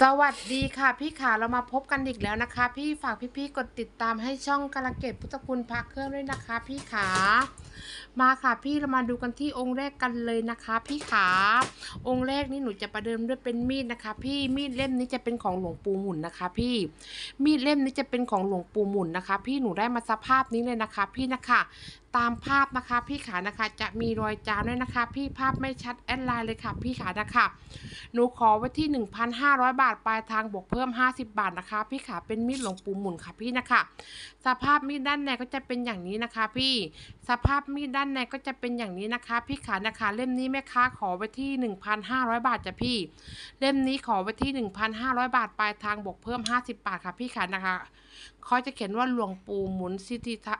สวัสดีค่ะพี่ขาเรามาพบกันอีกแล้วนะคะ พี่ฝากพี่ๆกดติดตามให้ช่องกระเกตพุทธคุณพระเครื่องด้วยนะคะ พี่ขามาค่ะพี่เรามาดูกันที่องค์แรกกันเลยนะคะ พี่ขาองค์แรกนี่หนูจะประเดิมด้วยเป็นมีดนะคะ พี่มีดเล่มนี้จะเป็นของหลวงปู่หมุนนะคะ พี่มีดเล่มนี้จะเป็นของหลวงปู่หมุนนะคะ พี่หนูได้มาสภาพนี้เลยนะคะ พี่นะคะ ตามภาพนะคะ พี่ขานะคะ จะมีรอยจานด้วยนะคะ พี่ภาพไม่ชัดแอดไลน์เลยค่ะ พี่ขานะคะ หนูขอไว้ที่ 1,500 บาทปลายทางบวกเพิ่ม 50 บาทนะคะ พี่ขาเป็นมีดหลวงปู่หมุนค่ะพี่นะคะ สภาพมีดด้านในก็จะเป็นอย่างนี้นะคะ พี่ สภาพมีดด้านในก็จะเป็นอย่างนี้นะคะ พี่ขานะคะ เล่มนี้แม่ค้าขอไว้ที่ 1,500 บาทจ้ะพี่ เล่มนี้ขอไว้ที่ 1,500 บาทปลายทางบวกเพิ่ม 50 บาทค่ะ พี่ขานะคะเขาจะเขียนว่าหลวงปู่หมุนสิทธิทะ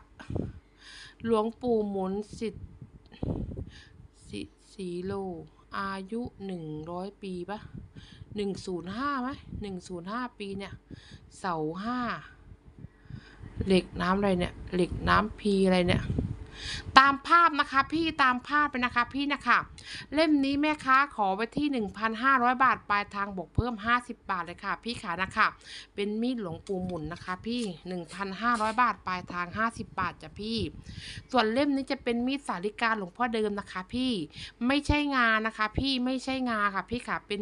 หลวงปู่หมุนสิทธิสิสีโล อายุหนึ่งร้อยปีปะหนึ่งศูนย์ห้าไหมหนึ่งศูนย์ห้าปีเนี่ย เสาห้าเหล็กน้ำอะไรเนี่ย เหล็กน้ำพีอะไรเนี่ย ตามภาพนะคะพี่ตามภาพไปนะคะพี่นะคะเล่มนี้แม่ค้าขอไว้ที่ 1,500 บาทปลายทางบวกเพิ่ม 50 บาทเลยค่ะ พี่ขานะคะเป็นมีดหลวงปู่หมุนนะคะ พี่ 1,500 บาทปลายทาง 50 บาทจ้ะพี่ ส่วนเล่มนี้จะเป็นมีดสาลิกาหลวงพ่อเดิมนะคะ พี่ไม่ใช่งานะคะ พี่ไม่ใช่งาค่ะ พี่ค่ะเป็น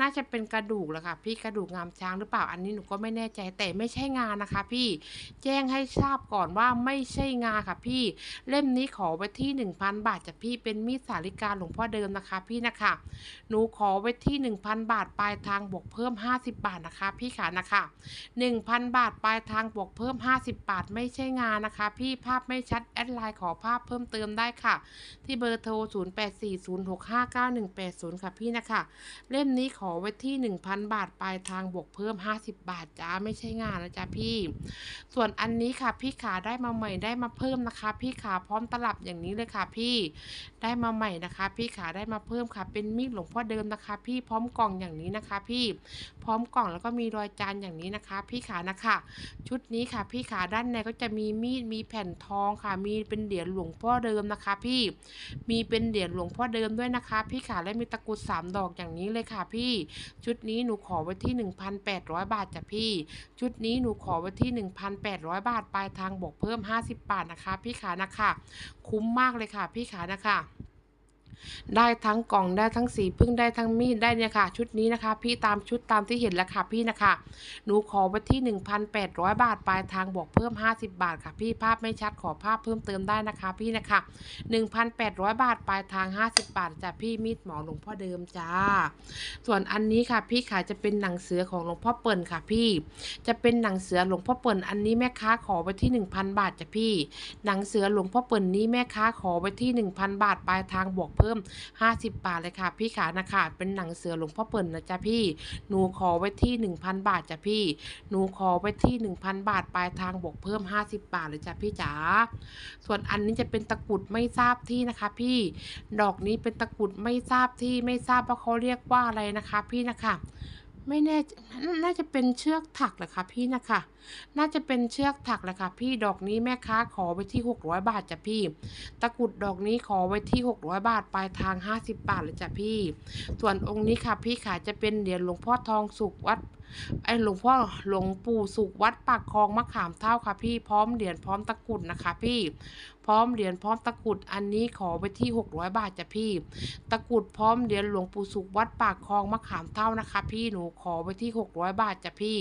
น่าจะเป็นกระดูกแหละค่ะ พี่กระดูกงามช้างหรือเปล่าอันนี้หนูก็ไม่แน่ใจแต่ไม่ใช่งานะคะ พี่แจ้งให้ทราบก่อนว่าไม่ใช่งาค่ะพี่เล่มนี้ขอไว้ที่ 1,000 บาทจ้ะพี่เป็นมีดสาลิกาหลวงพ่อเดิมนะคะ พี่นะคะ หนูขอไว้ที่ 1,000 บาทปลายทางบวกเพิ่ม 50 บาทนะคะ พี่ขานะคะ 1,000 บาทปลายทางบวกเพิ่ม 50 บาทไม่ใช่งานนะคะ พี่ภาพไม่ชัดแอดไลน์ขอภาพเพิ่มเติมได้ค่ะ ที่เบอร์โทร 0840659180 ค่ะพี่นะคะ เล่มนี้ขอไว้ที่ 1,000 บาทปลายทางบวกเพิ่ม 50 บาทจ้าไม่ใช่งานนะจ๊ะพี่ ส่วนอันนี้ค่ะพี่ขาได้มาใหม่ได้มาเพิ่มนะคะ พี่ขาพร้อมตลับอย่างนี้เลยค่ะพี่ได้มาใหม่นะคะ พี่ขาได้มาเพิ่มค่ะ เป็นมีดหลวงพ่อเดิมนะคะ พี่พร้อมกล่องอย่างนี้นะคะ พี่พร้อมกล่องแล้วก็มีรอยจานอย่างนี้นะคะ พี่ขานะคะ ชุดนี้ค่ะ พี่ขาด้านในก็จะมีมีดมีแผ่นทองค่ะ มีเป็นเหรียญหลวงพ่อเดิมนะคะ พี่มีเป็นเหรียญหลวงพ่อเดิมด้วยนะคะ พี่ขาและมีตะกรุดสามดอกอย่างนี้เลยค่ะ พี่ ชุดนี้หนูขอไว้ที่ 1,800 บาทจ้ะพี่ ชุดนี้หนูขอไว้ที่ 1,800 บาทปลายทางบวกเพิ่ม 50 บาทนะคะ พี่ขานะคะคุ้มมากเลยค่ะพี่ขานะคะ ได้ทั้งกล่องได้ทั้งสีพึ่งได้ทั้งมีดได้เนี่ยค่ะ ชุดนี้นะคะ พี่ตามชุดตามที่เห็นแล้วค่ะพี่นะคะ หนูขอไว้ที่ 1,800 บาทปลายทางบวกเพิ่ม 50 บาทค่ะ พี่ภาพไม่ชัดขอภาพเพิ่มเติมได้นะคะ พี่นะคะ 1,800 บาทปลายทาง 50 บาทจ้ะพี่มีดหมอหลวงพ่อเดิมจ้า ส่วนอันนี้ค่ะ พี่ขาจะเป็นหนังเสือของหลวงพ่อเปิ่นค่ะ พี่ จะเป็นหนังเสือหลวงพ่อเปิ่นอันนี้แม่ค้าขอไว้ที่ 1,000 บาทจ้ะพี่ หนังเสือหลวงพ่อเปิ่นนี้แม่ค้าขอไว้ที่ 1,000 บาทปลายทางบวกเพิ่มพิ่ม 50 บาทเลยค่ะ พี่ขานะคะเป็นหนังเสือหลวงพ่อเปิ่นนะจ๊ะพี่ หนูขอไว้ที่ 1,000 บาทจ้ะพี่ หนูขอไว้ที่ 1,000 บาทปลายทางบวกเพิ่ม 50 บาทเลยจ้ะพี่จ๋า ส่วนอันนี้จะเป็นตะกรุดไม่ทราบที่นะคะ พี่ ดอกนี้เป็นตะกรุดไม่ทราบที่ไม่ทราบว่าเขาเรียกว่าอะไรนะคะ พี่นะคะ ไม่แน่น่าจะเป็นเชือกถักแหละค่ะพี่นะคะ น่าจะเป็นเชือกถักแหละค่ะพี่ดอกนี้แม่ค้าขอไว้ที่ 600 บาทจ้ะพี่ ตะกรุดดอกนี้ขอไว้ที่ 600 บาทปลายทาง 50 บาทเลยจ้ะพี่ ส่วนองค์นี้ค่ะพี่ขาจะเป็นเหรียญหลวงพ่อทองสุขวัดไอหลวงพ่อหลวงปู่สุขวัดปากคลองมะขามเท่าค่ะพี่พร้อมเหรียญพร้อมตะกรุดนะคะพี่ พร้อมเหรียญพร้อมตะกรุดอันนี้ขอไว้ที่ 600 บาทจ้ะพี่ ตะกรุดพร้อมเหรียญหลวงปู่สุขวัดปากคลองมะขามเท่านะคะ พี่หนูขอไว้ที่ 600 บาทจ้ะพี่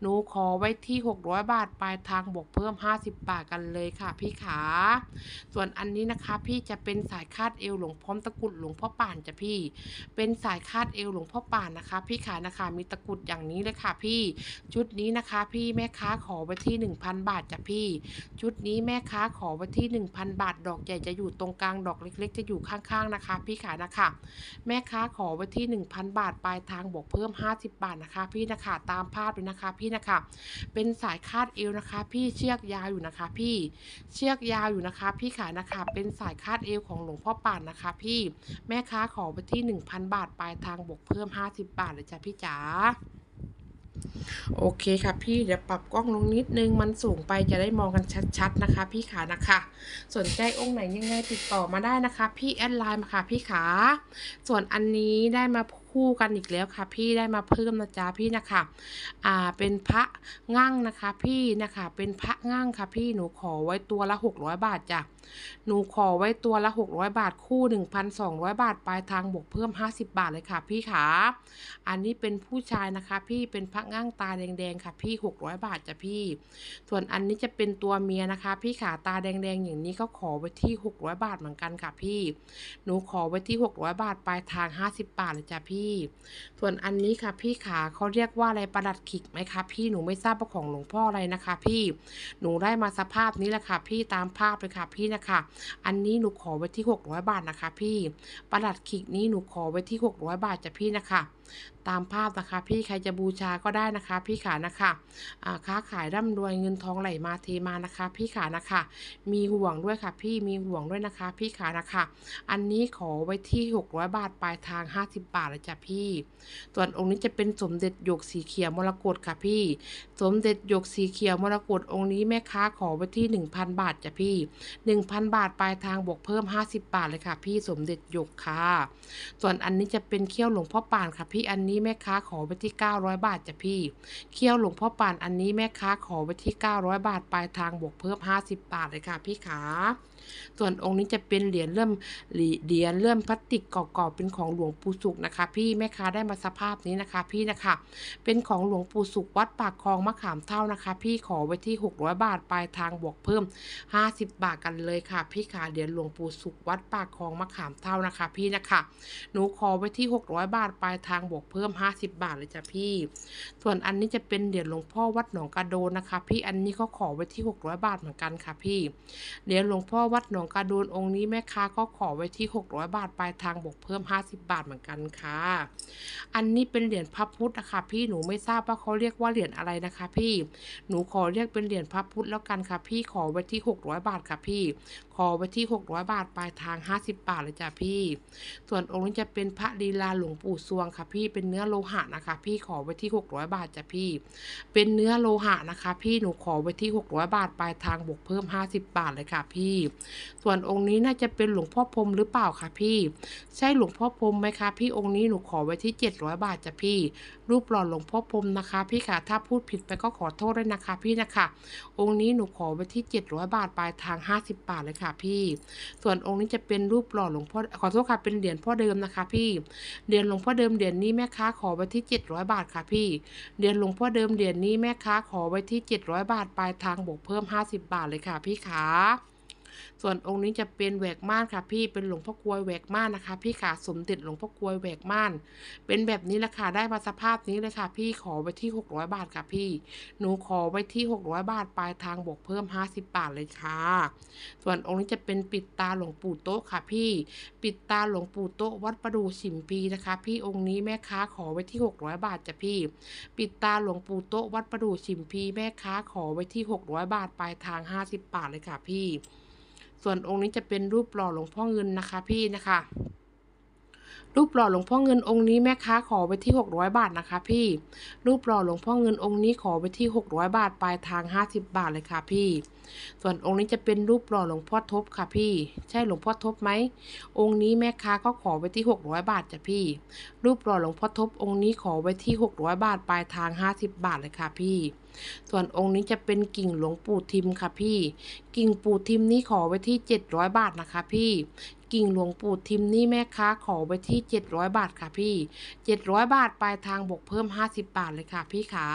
หนูขอไว้ที่ 600 บาทปลายทางบวกเพิ่ม 50 บาทกันเลยค่ะ พี่ขา ส่วนอันนี้นะคะ พี่จะเป็นสายคาดเอวหลวงพร้อมตะกรุดหลวงพ่อป่านจ้ะพี่ เป็นสายคาดเอวหลวงพ่อป่านนะคะ พี่ขานะคะมีตะกรุดอย่างนี้เลยค่ะพี่ ชุดนี้นะคะ พี่แม่ค้าขอไว้ที่ 1,000 บาทจ้ะพี่ ชุดนี้แม่ค้าขอไว้ที่1,000 บาท ดอกใหญ่จะอยู่ตรงกลาง ดอกเล็ก ๆ จะอยู่ข้างๆนะคะ พี่ขานะคะ แม่ค้าขอไว้ที่ 1,000 บาท ปลายทางบวกเพิ่ม 50 บาทนะคะ พี่นะคะตามภาพเลยนะคะ พี่นะคะ เป็นสายคาดเอวนะคะ พี่เชือกยาวอยู่นะคะ พี่เชือกยาวอยู่นะคะ พี่ขานะคะ เป็นสายคาดเอวของหลวงพ่อป่านนะคะ พี่แม่ค้าขอไปที่ 1,000 บาท ปลายทางบวกเพิ่ม 50 บาทเลยจ้ะพี่จ๋า โอเคค่ะพี่เดี๋ยวปรับกล้องลงนิดนึงมันสูงไปจะได้มองกันชัดๆนะคะ พี่ขานะคะ สนใจองค์ไหนยังไงติดต่อมาได้นะคะ พี่แอดไลน์มาค่ะพี่ขา ส่วนอันนี้ได้มา คู่กันอีกแล้วค่ะ พี่ได้มาเพิ่มนะจ๊ะพี่นะคะอ่าเป็นพระงั่งนะคะ พี่นะคะ เป็นพระงั่งค่ะ พี่หนูขอไว้ตัวละ 600 บาทจ้ะหนูขอไว้ตัวละ 600 บาทคู่ 1,200 บาทปลายทางบวกเพิ่ม 50 บาทเลยค่ะ พี่ขาอันนี้เป็นผู้ชายนะคะ พี่เป็นพระงั่งตาแดงๆค่ะ พี่600 บาทจ้ะพี่ ส่วนอันนี้จะเป็นตัวเมียนะคะ พี่ขาตาแดงๆอย่างนี้ก็ขอไว้ที่ 600 บาทเหมือนกันค่ะพี่ หนูขอไว้ที่ 600 บาทปลายทาง 50 บาทเลยจ้ะพี่ส่วนอันนี้ค่ะพี่ขาเขาเรียกว่าอะไรประดัดขิกไหมคะพี่หนูไม่ทราบว่าของหลวงพ่ออะไรนะคะ พี่หนูได้มาสภาพนี้แหละค่ะ พี่ตามภาพเลยค่ะพี่นะคะ อันนี้หนูขอไว้ที่ 600 บาทนะคะ พี่ประดัดขิกนี้หนูขอไว้ที่ 600 บาทจ้ะพี่นะคะ ตามภาพนะคะ พี่ใครจะบูชาก็ได้นะคะ พี่ขานะคะค้าขายร่ำรวยเงินทองไหลมาเทมานะคะ พี่ขานะคะ มีห่วงด้วยค่ะ พี่มีห่วงด้วยนะคะ พี่ขานะคะ อันนี้ขอไว้ที่ 600 บาทปลายทาง 50 บาทเลยจ้ะพี่ส่วนองค์นี้จะเป็นสมเด็จหยกสีเขียวมรกตค่ะพี่ สมเด็จหยกสีเขียวมรกตองค์นี้แม่ค้าขอไว้ที่ 1,000 บาทจ้ะพี่ 1,000 บาทปลายทางบวกเพิ่ม 50 บาทเลยค่ะ พี่สมเด็จหยกค่ะ ส่วนอันนี้จะเป็นเขี้ยวหลวงพ่อปานค่ะพี่อันนี้แม่ค้าขอไว้ที่ 900 บาทจ้ะพี่เขี้ยวหลวงพ่อปานอันนี้แม่ค้าขอไว้ที่ 900 บาทปลายทางบวกเพิ่ม 50 บาทเลยค่ะพี่ขา ส่วนองค์นี้จะเป็นเหรียญเริ่มเหรียญเริ่มพลาสติกกรอบๆเป็นของหลวงปู่สุขนะคะ พี่แม่ค้าได้มาสภาพนี้นะคะ พี่นะคะ เป็นของหลวงปู่สุขวัดปากคลองมะขามเท่านะคะ พี่ขอไว้ที่ 600 บาทปลายทางบวกเพิ่ม 50 บาทกันเลยค่ะ พี่ขาเหรียญหลวงปู่สุขวัดปากคลองมะขามเท่านะคะ พี่นะคะ หนูขอไว้ที่ 600 บาทปลายทางบวกเพิ่ม 50 บาทเลยจ้ะพี่ ส่วนอันนี้จะเป็นเหรียญหลวงพ่อวัดหนองกระโดนนะคะ พี่อันนี้เขาขอไว้ที่ 600 บาทเหมือนกันค่ะพี่เหรียญหลวงพ่อวัดหนองกระโดนองค์นี้แม่ค้าก็ขอไว้ที่ 600 บาทปลายทางบวกเพิ่ม 50 บาทเหมือนกันค่ะ อันนี้เป็นเหรียญพระพุทธนะคะพี่หนูไม่ทราบว่าเขาเรียกว่าเหรียญอะไรนะคะพี่หนูขอเรียกเป็นเหรียญพระพุทธแล้วกันค่ะพี่ขอไว้ที่ 600 บาทค่ะพี่ ขอไว้ที่ 600 บาทปลายทาง 50 บาทเลยจ้ะพี่ ส่วนองค์นี้จะเป็นพระลีลาหลวงปู่สวงค่ะพี่เป็นเนื้อโลหะนะคะ พี่ขอไว้ที่ 600 บาทจ้ะพี่ เป็นเนื้อโลหะนะคะ พี่หนูขอไว้ที่ 600 บาทปลายทางบวกเพิ่ม 50 บาทเลยค่ะพี่ ส่วนองค์นี้น่าจะเป็นหลวงพ่อพรมหรือเปล่าคะพี่ ใช่หลวงพ่อพรมไหมคะพี่องค์นี้หนูขอไว้ที่700 บาทจ้ะพี่ รูปหล่อหลวงพ่อพรมนะคะ พี่ค่ะ ถ้าพูดผิดไปก็ขอโทษด้วยนะคะ พี่นะคะ องค์นี้หนูขอไว้ที่ 700 บาทปลายทาง 50 บาทเลยค่ะ พี่ ส่วนองค์นี้จะเป็นรูปหล่อหลวงพ่อ ขอโทษค่ะ เป็นเหรียญพ่อเดิมนะคะ พี่ เหรียญหลวงพ่อเดิมเหรียญนี้แม่ค้าขอไว้ที่ 700 บาทค่ะ พี่ เหรียญหลวงพ่อเดิมเหรียญนี้แม่ค้าขอไว้ที่ 700 บาทปลายทางบวกเพิ่ม 50 บาทเลยค่ะ พี่ขา ส่วนองค์นี้จะเป็นแหวกม่านค่ะ พี่เป็นหลวงพ่อกลวยแหวกม่านนะคะ พี่ขาสมเด็จหลวงพ่อกลวยแหวกม่าน เป็นแบบนี้แหละค่ะได้มาสภาพนี้เลยค่ะ พี่ขอไว้ที่ 600 บาทค่ะพี่ หนูขอไว้ที่ 600 บาทปลายทางบวกเพิ่ม 50 บาทเลยค่ะ ส่วนองค์นี้จะเป็นปิดตาหลวงปู่โต๊ะค่ะพี่ ปิดตาหลวงปู่โต๊ะวัดประดูฉิมพีนะคะ พี่องค์นี้แม่ค้าขอไว้ที่ 600 บาทจ้ะพี่ ปิดตาหลวงปู่โต๊ะวัดประดูฉิมพีแม่ค้าขอไว้ที่ 600 บาทปลายทาง 50 บาทเลยค่ะพี่ ส่วนองค์นี้จะเป็นรูปหล่อหลวงพ่อเงินนะคะพี่นะคะ รูปหล่อหลวงพ่อเงินองค์นี้แม่ค้าขอไว้ที่ 600 บาทนะคะ พี่ รูปหล่อหลวงพ่อเงินองค์นี้ขอไว้ที่ 600 บาทปลายทาง 50 บาทเลยค่ะพี่ ส่วนองค์นี้จะเป็นรูปหล่อหลวงพ่อทบค่ะพี่ ใช่หลวงพ่อทบไหมองค์นี้แม่ค้าก็ขอไว้ที่ 600 บาทจ้ะพี่ รูปหล่อหลวงพ่อทบองค์นี้ขอไว้ที่ 600 บาทปลายทาง 50 บาทเลยค่ะพี่ส่วนองค์นี้จะเป็นกิ่งหลวงปู่ทิมค่ะพี่ กิ่งปู่ทิมนี้ขอไว้ที่ 700 บาทนะคะพี่ กิ่งหลวงปู่ทิมนี่แม่ค้าขอไว้ที่ 700 บาทค่ะพี่ 700 บาทปลายทางบวกเพิ่ม 50 บาทเลยค่ะพี่ขา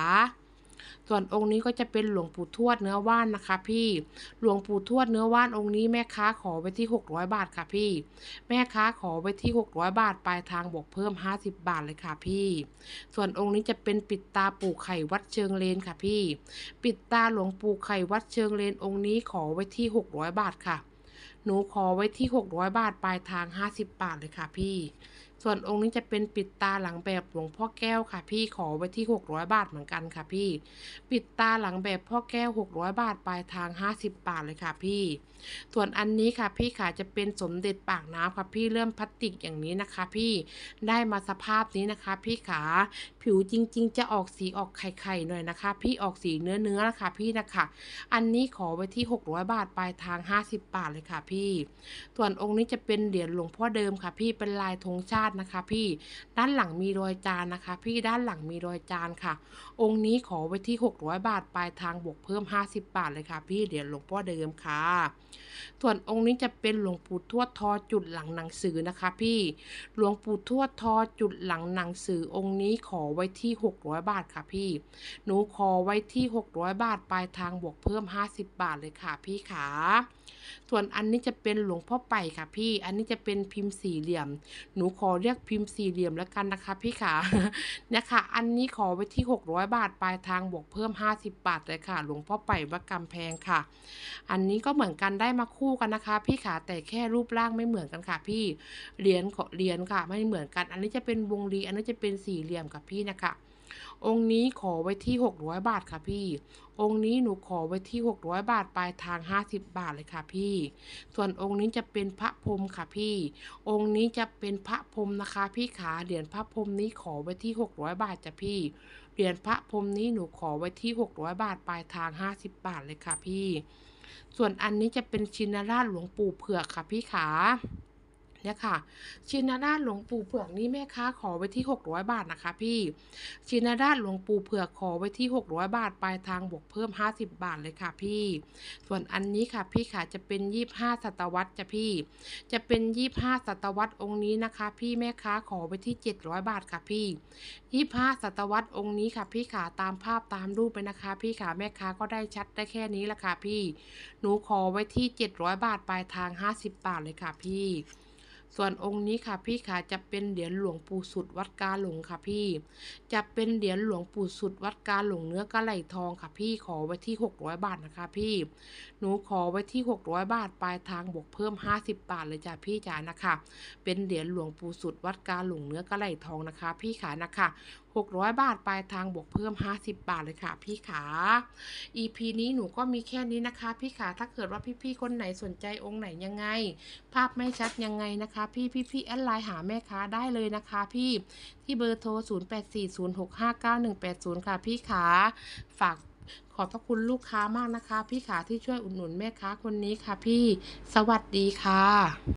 ส่วนองค์นี้ก็จะเป็นหลวงปู่ทวดเนื้อว่านนะคะ พี่ หลวงปู่ทวดเนื้อว่านองค์นี้แม่ค้าขอไว้ที่ 600 บาทค่ะพี่ แม่ค้าขอไว้ที่ 600 บาทปลายทางบวกเพิ่ม 50 บาทเลยค่ะพี่ ส่วนองค์นี้จะเป็นปิดตาปู่ไข่วัดเชิงเลนค่ะพี่ ปิดตาหลวงปู่ไข่วัดเชิงเลนองค์นี้ขอไว้ที่ 600 บาทค่ะ หนูขอไว้ที่ 600 บาท ปลายทาง 50 บาทเลยค่ะพี่ ส่วนองค์นี้จะเป็นปิดตาหลังแบบหลวงพ่อแก้วค่ะ พี่ขอไว้ที่ 600 บาทเหมือนกันค่ะพี่ ปิดตาหลังแบบพ่อแก้ว 600 บาทปลายทาง 50 บาทเลยค่ะพี่ ส่วนอันนี้ค่ะพี่ขาจะเป็นสมเด็จปากน้ำค่ะพี่เริ่มพลาสติกอย่างนี้นะคะ พี่ได้มาสภาพนี้นะคะ พี่ขาผิวจริง ๆ จะออกสีออกไข่ๆหน่อยนะคะ พี่ออกสีเนื้อเนื้อๆนะคะพี่นะคะ อันนี้ขอไว้ที่ 600 บาทปลายทาง 50 บาทเลยค่ะพี่ ส่วนองค์นี้จะเป็นเหรียญหลวงพ่อเดิมค่ะ พี่เป็นลายธงชาติตุนะคะพี่ด้านหลังมีรอยจานนะคะ พี่ด้านหลังมีรอยจานค่ะ องค์นี้ขอไว้ที่ 600 บาทปลายทางบวกเพิ่ม 50 บาทเลยค่ะ พี่เหรียญหลวงพ่อเดิมค่ะ ส่วนองค์นี้จะเป็นหลวงปู่ทวดทอจุดหลังหนังสือนะคะ พี่หลวงปู่ทวดทอจุดหลังหนังสือองค์นี้ขอไว้ที่ 600 บาทค่ะพี่ หนูขอไว้ที่ 600 บาทปลายทางบวกเพิ่ม 50 บาทเลยค่ะ พี่ขาส่วนอันนี้จะเป็นหลวงพ่อไปค่ะพี่ อันนี้จะเป็นพิมพ์สี่เหลี่ยม หนูขอเรียกพิมพ์สี่เหลี่ยมแล้วกันนะคะพี่ขาเนี่ยค่ะ อันนี้ขอไว้ที่ 600 บาทปลายทางบวกเพิ่ม 50 บาทเลยค่ะหลวงพ่อไปวัดกำแพงค่ะ อันนี้ก็เหมือนกันได้มาคู่กันนะคะ พี่ขาแต่แค่รูปร่างไม่เหมือนกันค่ะ พี่เหรียญขอเหรียญค่ะ ไม่เหมือนกัน อันนี้จะเป็นวงรีอันนี้จะเป็นสี่เหลี่ยมกับพี่นะคะ องค์นี้ขอไว้ที่ 600 บาทค่ะพี่ องค์นี้หนูขอไว้ที่ 600 บาทปลายทาง 50 บาทเลยค่ะพี่ ส่วนองค์นี้จะเป็นพระพรหมค่ะพี่ องค์นี้จะเป็นพระพรหมนะคะพี่ขาเหรียญพระพรหมนี้ขอไว้ที่ 600 บาทจ้ะพี่เหรียญพระพรหมนี้หนูขอไว้ที่ 600 บาทปลายทาง 50 บาทเลยค่ะพี่ ส่วนอันนี้จะเป็นชินราชหลวงปู่เผือกค่ะพี่ขา เนี่ยค่ะ ชินราชหลวงปู่เผือกนี่แม่ค้าขอไว้ที่ 600 บาทนะคะ พี่ชินราชหลวงปู่เผือกขอไว้ที่ 600 บาทปลายทางบวกเพิ่ม 50 บาทเลยค่ะพี่ ส่วนอันนี้ค่ะพี่ค่ะจะเป็น25ศตวรรษจ้ะพี่ จะเป็น25ศตวรรษองค์นี้นะคะ พี่แม่ค้าขอไว้ที่ 700 บาทค่ะพี่25ศตวรรษองค์นี้ค่ะ พี่ขาตามภาพตามรูปไปนะคะ พี่ขาแม่ค้าก็ได้ชัดได้แค่นี้ละค่ะพี่ หนูขอไว้ที่ 700 บาทปลายทาง 50 บาทเลยค่ะพี่ ส่วนองค์นี้ค่ะพี่ค่ะจะเป็นเหรียญหลวงปู่สุดวัดกาหลงค่ะพี่ จะเป็นเหรียญหลวงปู่สุดวัดกาหลงเนื้อกระไหลทองค่ะพี่ขอไว้ที่ 600 บาทนะคะพี่ หนูขอไว้ที่ 600 บาทปลายทางบวกเพิ่ม 50 บาทเลยจ้ะพี่จ๋านะคะ เป็นเหรียญหลวงปู่สุดวัดกาหลงเนื้อกระไหลทองนะคะ พี่ขานะคะ 600 บาทปลายทางบวกเพิ่ม 50 บาทเลยค่ะ พี่ขา EP นี้หนูก็มีแค่นี้นะคะ พี่ขาถ้าเกิดว่าพี่ๆคนไหนสนใจองค์ไหนยังไง ภาพไม่ชัดยังไงนะคะ พี่พี่พี่แอดไลน์หาแม่ค้าได้เลยนะคะ พี่ที่เบอร์โทร 0840659180 ค่ะ พี่ขาฝากขอบพระคุณลูกค้ามากนะคะ พี่ขาที่ช่วยอุดหนุนแม่ค้าคนนี้ค่ะพี่ สวัสดีค่ะ